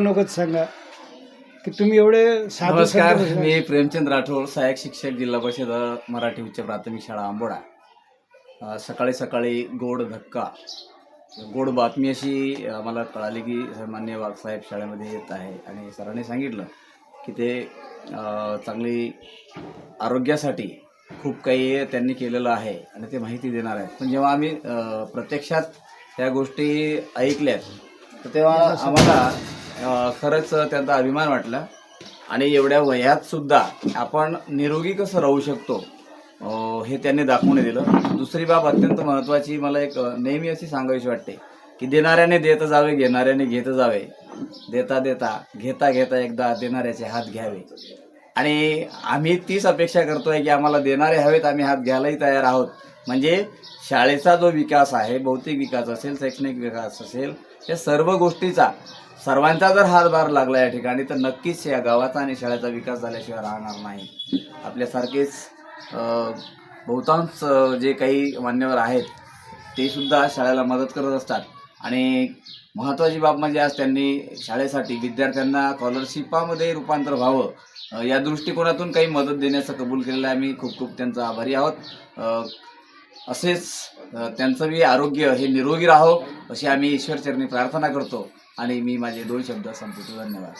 नकोच सांगा. की तुम्ही एवढे साधू नमस्कार संत. मी प्रेमचंद राठोड सहाय्यक शिक्षक जिल्हा परिषद मराठी उच्च प्राथमिक शाळा आंबोडा. अ, सकाळी सकाळी गोड धक्का गोड बातमी अशी अ, मला कळाली की मान्य वाघसाहेब शाळेमध्ये येत आहे. आणि सरांनी सांगितलं की ते अ, चांगली आरोग्यासाठी खूप काही त्यांनी केलेलं आहे आणि ते माहिती देणार आहेत. पण जेव्हा आम्ही अ, प्रत्यक्षात त्या गोष्टी ऐकल्यात तर तेव्हा आम्हाला खरंच त्यांचा अभिमान वाटला. आणि एवढ्या वयात सुद्धा आपण निरोगी कसं राहू शकतो हे त्यांनी दाखवून दिलं. दुसरी बाब अत्यंत महत्त्वाची मला एक नेहमी अशी सांगावीशी वाटते की देणाऱ्याने देत जावे घेणाऱ्याने घेत जावे. देता देता घेता घेता एकदा देणाऱ्याचे हात घ्यावे. आणि आम्ही तीच अपेक्षा करतो आहे की आम्हाला देणारे हवेत आम्ही हात घ्यायलाही तयार आहोत. म्हणजे शाळेचा जो विकास आहे भौतिक विकास असेल शैक्षणिक विकास असेल या सर्व गोष्टीचा सर्वांचा जर हातभार लागला या ठिकाणी तर नक्कीच या गावाचा आणि शाळेचा विकास झाल्याशिवाय राहणार नाही. आपल्यासारखेच बहुतांश जे काही मान्यवर आहेत ते सुद्धा शाळेला मदत करत असतात. आणि महत्त्वाची बाब म्हणजे आज त्यांनी शाळेसाठी विद्यार्थ्यांना स्कॉलरशिपामध्ये रूपांतर व्हावं या दृष्टिकोनातून काही मदत देण्याचं कबूल केलेलं आहे. आम्ही खूप खूप त्यांचा आभारी आहोत. असेच त्यांचं बी आरोग्य हे निरोगी राहो. अशी आम्ही ईश्वरचरणी प्रार्थना करतो आणि मी माझे दोन शब्द संपवतो. धन्यवाद.